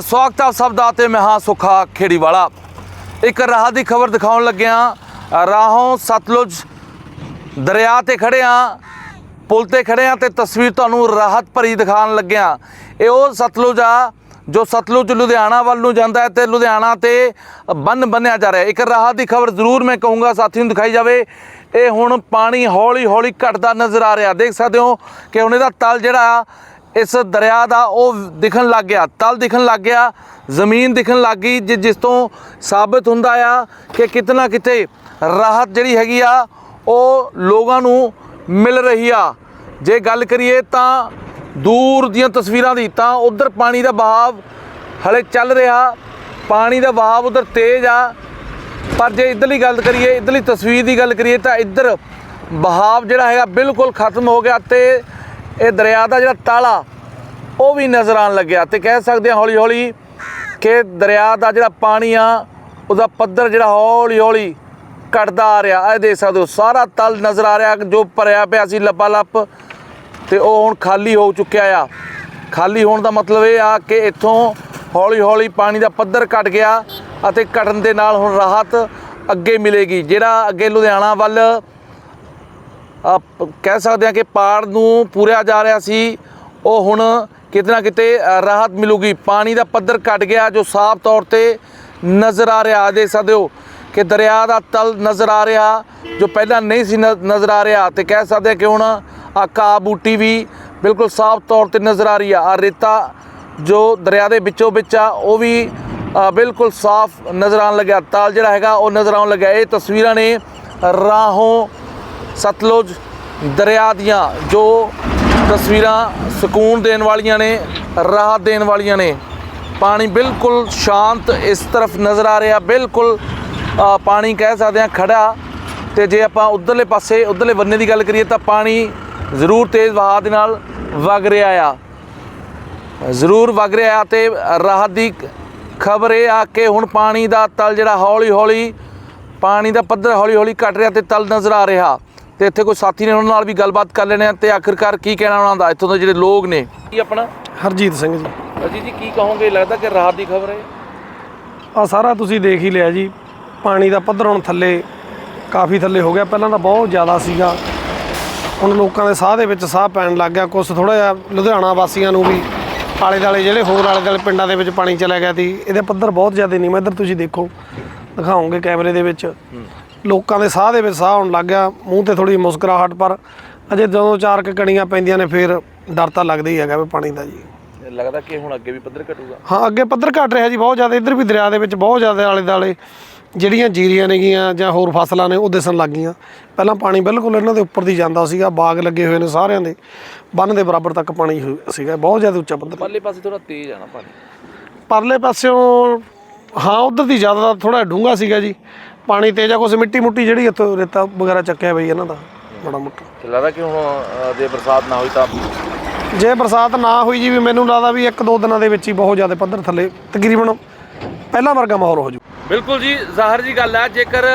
ਸਵਾਗਤ ਹੈ ਆਪ ਸਭ ਦਾ ਤੇ ਮੈਂ ਹਾਂ ਸੁਖਾ ਖੇੜੀਵਾਲਾ। ਇੱਕ ਰਾਹ ਦੀ ਖਬਰ ਦਿਖਾਉਣ ਲੱਗਿਆ ਰਾਹੋਂ ਸਤਲੁਜ ਦਰਿਆ ਤੇ ਖੜੇ ਆ ਪੁਲ ਤੇ ਖੜੇ ਆ ਤੇ ਤਸਵੀਰ ਤੁਹਾਨੂੰ ਰਾਹਤ ਭਰੀ ਦਿਖਾਉਣ ਲੱਗਿਆ ਇਹ ਉਹ ਸਤਲੁਜ ਆ ਜੋ ਸਤਲੁਜ ਲੁਧਿਆਣਾ ਵੱਲ ਨੂੰ ਜਾਂਦਾ ਹੈ ਤੇ ਲੁਧਿਆਣਾ ਤੇ ਬੰਨ ਬੰਨਿਆ ਜਾ ਰਿਹਾ ਇੱਕ ਰਾਹਤ ਦੀ ਖਬਰ ਜ਼ਰੂਰ ਮੈਂ ਕਹੂੰਗਾ ਸਾਥੀ ਨੂੰ ਦਿਖਾਈ ਜਾਵੇ। ਇਹ ਹੁਣ ਪਾਣੀ ਹੌਲੀ ਹੌਲੀ ਘਟਦਾ ਨਜ਼ਰ ਆ ਰਿਹਾ। ਦੇਖ ਸਕਦੇ ਹੋ ਕਿ ਹੁਣ ਇਹਦਾ ਤਲ ਜਿਹੜਾ ਇਸ ਦਰਿਆ ਦਾ ਉਹ ਦਿਖਣ ਲੱਗ ਗਿਆ, ਤਲ ਦਿਖਣ ਲੱਗ ਗਿਆ, ਜ਼ਮੀਨ ਦਿਖਣ ਲੱਗ ਗਈ, ਜਿ- ਜਿਸ ਤੋਂ ਸਾਬਤ ਹੁੰਦਾ ਆ ਕਿ ਕਿਤਨਾ ਕਿਤੇ ਰਾਹਤ ਜਿਹੜੀ ਹੈਗੀ ਆ, ਉਹ ਲੋਕਾਂ ਨੂੰ ਮਿਲ ਰਹੀ ਆ। ਜੇ ਗੱਲ ਕਰੀਏ ਤਾਂ ਦੂਰ ਦੀਆਂ ਤਸਵੀਰਾਂ ਦੀ, ਤਾਂ ਉਧਰ ਪਾਣੀ ਦਾ ਬਹਾਵ ਹਲੇ ਚੱਲ ਰਿਹਾ, ਪਾਣੀ ਦਾ ਬਹਾਵ ਉਧਰ ਤੇਜ਼ ਆ। ਪਰ ਜੇ ਇਧਰਲੀ ਗੱਲ ਕਰੀਏ, ਇਧਰਲੀ ਤਸਵੀਰ ਦੀ ਗੱਲ ਕਰੀਏ ਤਾਂ ਇੱਧਰ ਬਹਾਵ ਜਿਹੜਾ ਹੈਗਾ ਬਿਲਕੁਲ ਖਤਮ ਹੋ ਗਿਆ ਤੇ ਇਹ ਦਰਿਆ ਦਾ ਜਿਹੜਾ ਤਾਲਾ, ਉਹ ਵੀ ਨਜ਼ਰ ਆਉਣ ਲੱਗਿਆ ਤੇ ਕਹਿ ਸਕਦੇ ਹਾਂ ਹੌਲੀ ਹੌਲੀ ਕਿ ਦਰਿਆ ਦਾ ਜਿਹੜਾ ਪਾਣੀ ਆ, ਉਹਦਾ ਪੱਧਰ ਜਿਹੜਾ ਹੌਲੀ ਹੌਲੀ ਘਟਦਾ ਆ ਰਿਹਾ। ਇਹ ਦੇਖ ਸਕਦੇ ਹੋ, ਸਾਰਾ ਤਲ ਨਜ਼ਰ ਆ ਰਿਹਾ ਜੋ ਭਰਿਆ ਪਿਆ ਸੀ ਲੱਪਾ ਲੱਪ ਤੇ ਉਹ ਹੁਣ ਖਾਲੀ ਹੋ ਚੁੱਕਿਆ ਆ। ਖਾਲੀ ਹੋਣ ਦਾ ਮਤਲਬ ਇਹ ਆ ਕਿ ਇੱਥੋਂ ਹੌਲੀ ਹੌਲੀ ਪਾਣੀ ਦਾ ਪੱਧਰ ਘਟ ਗਿਆ ਅਤੇ ਘਟਣ ਦੇ ਨਾਲ ਹੁਣ ਰਾਹਤ ਅੱਗੇ ਮਿਲੇਗੀ। ਜਿਹੜਾ ਅੱਗੇ ਲੁਧਿਆਣਾ ਵੱਲ ਕਹਿ ਸਕਦੇ ਹਾਂ ਕਿ ਪਾੜ ਨੂੰ ਪੂਰਿਆ ਜਾ ਰਿਹਾ ਸੀ। ਉਹ ਹੁਣ ਕਿਤੇ ਨਾ ਕਿਤੇ ਰਾਹਤ ਮਿਲੂਗੀ। ਪਾਣੀ ਦਾ ਪੱਧਰ ਘਟ ਗਿਆ, ਜੋ ਸਾਫ਼ ਤੌਰ ਤੇ ਨਜ਼ਰ ਆ ਰਿਹਾ। ਦੇਖ ਸਕਦੇ ਹੋ ਕਿ ਦਰਿਆ ਦਾ ਤਲ ਨਜ਼ਰ ਆ ਰਿਹਾ, ਜੋ ਪਹਿਲਾਂ ਨਹੀਂ ਸੀ ਨਜ਼ਰ ਆ ਰਿਹਾ। ਤੇ ਕਹਿ ਸਕਦੇ ਹਾਂ ਕਿ ਹੁਣ ਆ ਘਾਹ ਬੂਟੀ ਵੀ ਬਿਲਕੁਲ ਸਾਫ਼ ਤੌਰ ਤੇ ਨਜ਼ਰ ਆ ਰਹੀ ਆ। ਆ ਰੇਤਾ ਜੋ ਦਰਿਆ ਦੇ ਵਿੱਚੋਂ ਵਿੱਚ ਆ, ਉਹ ਵੀ ਬਿਲਕੁਲ ਸਾਫ਼ ਨਜ਼ਰ ਆਉਣ ਲੱਗਿਆ। ਤਲ ਜਿਹੜਾ ਹੈਗਾ, ਉਹ ਨਜ਼ਰ ਆਉਣ ਲੱਗਿਆ। ਇਹ ਤਸਵੀਰਾਂ ਨੇ ਰਾਹੋਂ ਸਤਲੁਜ ਦਰਿਆ ਦੀਆਂ ਜੋ ਤਸਵੀਰਾਂ ਸਕੂਨ ਦੇਣ ਵਾਲੀਆਂ ਨੇ ਰਾਹਤ ਦੇਣ ਵਾਲੀਆਂ ਨੇ, ਪਾਣੀ ਬਿਲਕੁਲ ਸ਼ਾਂਤ ਇਸ ਤਰਫ ਨਜ਼ਰ ਆ ਰਿਹਾ, ਬਿਲਕੁਲ ਪਾਣੀ ਕਹਿ ਸਕਦੇ ਹਾਂ ਖੜਾ। ਤੇ ਜੇ ਆਪਾਂ ਉਧਰਲੇ ਪਾਸੇ, ਉਧਰਲੇ ਬੰਨੇ ਦੀ ਗੱਲ ਕਰੀਏ ਤਾਂ ਪਾਣੀ ਜ਼ਰੂਰ ਤੇਜ਼ ਵਹਾਅ ਦੇ ਨਾਲ ਵਗ ਰਿਹਾ ਆ। ਜ਼ਰੂਰ ਵਗ ਰਿਹਾ ਤੇ ਰਾਹਤ ਦੀ ਖਬਰ ਇਹ ਆ ਕਿ ਹੁਣ ਪਾਣੀ ਦਾ ਤਲ ਜਿਹੜਾ ਹੌਲੀ ਹੌਲੀ ਪਾਣੀ ਦਾ ਪੱਧਰ ਹੌਲੀ ਹੌਲੀ ਘਟ ਰਿਹਾ ਤੇ ਤਲ ਨਜ਼ਰ ਆ ਰਿਹਾ। ਤੇ ਇੱਥੇ ਕੋਈ ਸਾਥੀ ਨੇ ਉਹਨਾਂ ਨਾਲ ਵੀ ਗੱਲਬਾਤ ਕਰ ਲੈਣੇ ਆ ਤੇ ਆਖਿਰਕਾਰ ਕੀ ਕਹਿਣਾ ਉਹਨਾਂ ਦਾ? ਇੱਥੋਂ ਦੇ ਜਿਹੜੇ ਲੋਕ ਨੇ। ਕੀ ਆਪਣਾ? ਹਰਜੀਤ ਸਿੰਘ ਜੀ। ਅਜੀ ਜੀ ਕੀ ਕਹੋਗੇ? ਲੱਗਦਾ ਕਿ ਰਾਹਤ ਦੀ ਖਬਰ ਹੈ। ਆ ਸਾਰਾ ਤੁਸੀਂ ਦੇਖ ਹੀ ਲਿਆ ਜੀ। ਪਾਣੀ ਦਾ ਪੱਧਰ ਹੁਣ ਥੱਲੇ ਕਾਫੀ ਥੱਲੇ ਹੋ ਗਿਆ। ਪਹਿਲਾਂ ਤਾਂ ਬਹੁਤ ਜ਼ਿਆਦਾ ਸੀਗਾ। ਹੁਣ ਲੋਕਾਂ ਦੇ ਸਾਹ ਦੇ ਵਿੱਚ ਸਾਹ ਪੈਣ ਲੱਗ ਗਿਆ। ਕੁਝ ਥੋੜਾ ਜਿਹਾ ਲੁਧਿਆਣਾ ਵਾਸੀਆਂ ਨੂੰ ਵੀ ਆਲੇ ਦਾਲੇ ਜਿਹੜੇ ਹੋਰ ਆਲੇ ਦਾਲੇ ਪਿੰਡਾਂ ਦੇ ਵਿੱਚ ਪਾਣੀ ਚਲਾ ਗਿਆ ਸੀ। ਇਹਦੇ ਪੱਧਰ ਬਹੁਤ ਜ਼ਿਆਦਾ ਨਹੀਂ ਮੈਂ ਇੱਧਰ ਤੁਸੀਂ ਦੇਖੋ। ਦਿਖਾਉਂਗੇ ਕੈਮਰੇ ਦੇ ਵਿੱਚ। ਲੋਕਾਂ ਦੇ ਸਾਹ ਦੇ ਵਿੱਚ ਸਾਹ ਆਉਣ ਲੱਗ ਗਿਆ ਮੂੰਹ ਤੇ ਥੋੜੀ ਮੁਸਕਰਾਹਟ ਪਰ ਅਜੇ ਜਦੋਂ ਚਾਰ ਕੁ ਕਣੀਆਂ ਪੈਂਦੀਆਂ ਨੇ ਫਿਰ ਡਰ ਤਾਂ ਲੱਗਦਾ ਹੀ ਹੈਗਾ ਵੀ ਪਾਣੀ ਦਾ ਜੀ। ਲੱਗਦਾ ਕਿ ਹੁਣ ਅੱਗੇ ਵੀ ਪੱਧਰ ਘਟੂਗਾ। ਹਾਂ ਅੱਗੇ ਪੱਧਰ ਘਟ ਰਿਹਾ ਜੀ ਬਹੁਤ ਜ਼ਿਆਦਾ ਇੱਧਰ ਵੀ ਦਰਿਆ ਦੇ ਵਿੱਚ ਬਹੁਤ ਜ਼ਿਆਦਾ ਆਲੇ ਦਾਲੇ ਜਿਹੜੀਆਂ ਜੀਰੀਆਂ ਨੇਗੀਆਂ ਜਾਂ ਹੋਰ ਫਸਲਾਂ ਨੇ ਉਹ ਦਿਸਣ ਲੱਗ ਗਈਆਂ। ਪਹਿਲਾਂ ਪਾਣੀ ਬਿਲਕੁਲ ਇਹਨਾਂ ਦੇ ਉੱਪਰ ਦੀ ਜਾਂਦਾ ਸੀਗਾ ਬਾਗ ਲੱਗੇ ਹੋਏ ਨੇ ਸਾਰਿਆਂ ਦੇ ਬੰਨ ਦੇ ਬਰਾਬਰ ਤੱਕ ਪਾਣੀ ਸੀਗਾ ਬਹੁਤ ਜ਼ਿਆਦਾ ਉੱਚਾ ਪੱਧਰ। ਪਰਲੇ ਪਾਸੇ ਥੋੜਾ ਤੇਜ਼ ਆਣਾ ਪਾਣੀ। ਪਰਲੇ ਪਾਸਿਓਂ ਹਾਂ ਉਧਰ ਦੀ ਜ਼ਿਆਦਾ ਥੋੜਾ ਡੂੰਘਾ ਸੀਗਾ ਜੀ ਪਾਣੀ ਤੇਜ਼ਾ ਕੁਛ ਮਿੱਟੀ ਮੁੱਟੀ ਜਿਹੜੀ ਇੱਥੋਂ ਰੇਤਾ ਵਗੈਰਾ ਚੱਕਿਆ ਬਈ ਇਹਨਾਂ ਦਾ ਬੜਾ ਮੋਟਾ। ਤੇ ਲੱਗਦਾ ਕਿ ਹੁਣ ਜੇ ਬਰਸਾਤ ਨਾ ਹੋਈ ਤਾਂ ਜੇ ਬਰਸਾਤ ਨਾ ਹੋਈ ਜੀ ਵੀ ਮੈਨੂੰ ਲੱਗਦਾ ਵੀ ਇੱਕ ਦੋ ਦਿਨਾਂ ਦੇ ਵਿੱਚ ਹੀ ਬਹੁਤ ਜ਼ਿਆਦਾ ਪੱਧਰ ਥੱਲੇ ਤਕਰੀਬਨ ਪਹਿਲਾਂ ਵਰਗਾ ਮਾਹੌਲ ਹੋ ਜੂ। ਬਿਲਕੁਲ ਜੀ ਜ਼ਾਹਰ ਜੀ ਗੱਲ ਹੈ ਜੇਕਰ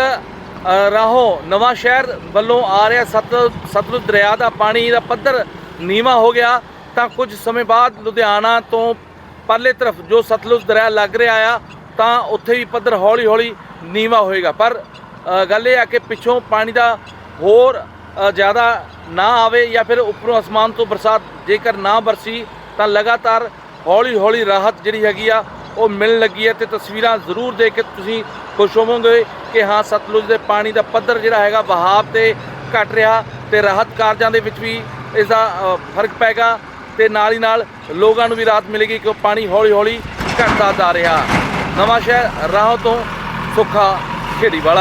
ਰਾਹੋਂ ਨਵਾਂ ਸ਼ਹਿਰ ਵੱਲੋਂ ਆ ਰਿਹਾ ਸਤ ਸਤਲੁਜ ਦਰਿਆ ਦਾ ਪਾਣੀ ਦਾ ਪੱਧਰ ਨੀਵਾ ਹੋ ਗਿਆ ਤਾਂ ਕੁਝ ਸਮੇਂ ਬਾਅਦ ਲੁਧਿਆਣਾ ਤੋਂ ਪਰਲੇ ਤਰਫ ਜੋ ਸਤਲੁਜ ਦਰਿਆ ਲੱਗ ਰਿਹਾ ਆ ਤਾਂ ਉੱਥੇ ਵੀ ਪੱਧਰ ਹੌਲੀ ਹੌਲੀ ਨੀਵਾ ਹੋਏਗਾ। ਪਰ ਗੱਲ ਇਹ ਆ ਕਿ ਪਿੱਛੋਂ ਪਾਣੀ ਦਾ ਹੋਰ ਜ਼ਿਆਦਾ ਨਾ ਆਵੇ ਜਾਂ ਫਿਰ ਉੱਪਰੋਂ ਅਸਮਾਨ ਤੋਂ ਬਰਸਾਤ ਜੇਕਰ ਨਾ ਬਰਸੀ, ਤਾਂ ਲਗਾਤਾਰ ਹੌਲੀ ਹੌਲੀ ਰਾਹਤ ਜਿਹੜੀ ਹੈਗੀ ਆ, ਉਹ ਮਿਲਣ ਲੱਗੀ ਹੈ। ਤੇ ਤਸਵੀਰਾਂ ਜ਼ਰੂਰ ਦੇਖ ਕੇ ਤੁਸੀਂ ਖੁਸ਼ ਹੋਵੋਗੇ ਕਿ ਹਾਂ, ਸਤਲੁਜ ਦੇ ਪਾਣੀ ਦਾ ਪੱਧਰ ਜਿਹੜਾ ਹੈਗਾ, ਵਹਾਅ ਤੇ ਘਟ ਰਿਹਾ ਤੇ ਰਾਹਤ ਕਾਰਜਾਂ ਦੇ ਵਿੱਚ ਵੀ ਇਸ ਦਾ ਫ਼ਰਕ ਪੈਗਾ ਤੇ ਨਾਲ ਹੀ ਨਾਲ ਲੋਕਾਂ ਨੂੰ ਵੀ ਰਾਹਤ ਮਿਲੇਗੀ ਕਿ ਉਹ ਪਾਣੀ ਹੌਲੀ ਹੌਲੀ ਘਟਦਾ ਜਾ ਰਿਹਾ। ਨਵਾਂ ਸ਼ਹਿਰ ਰਾਹ ਤੋਂ ਸੁੱਖਾ ਖੇੜੀ ਵਾਲਾ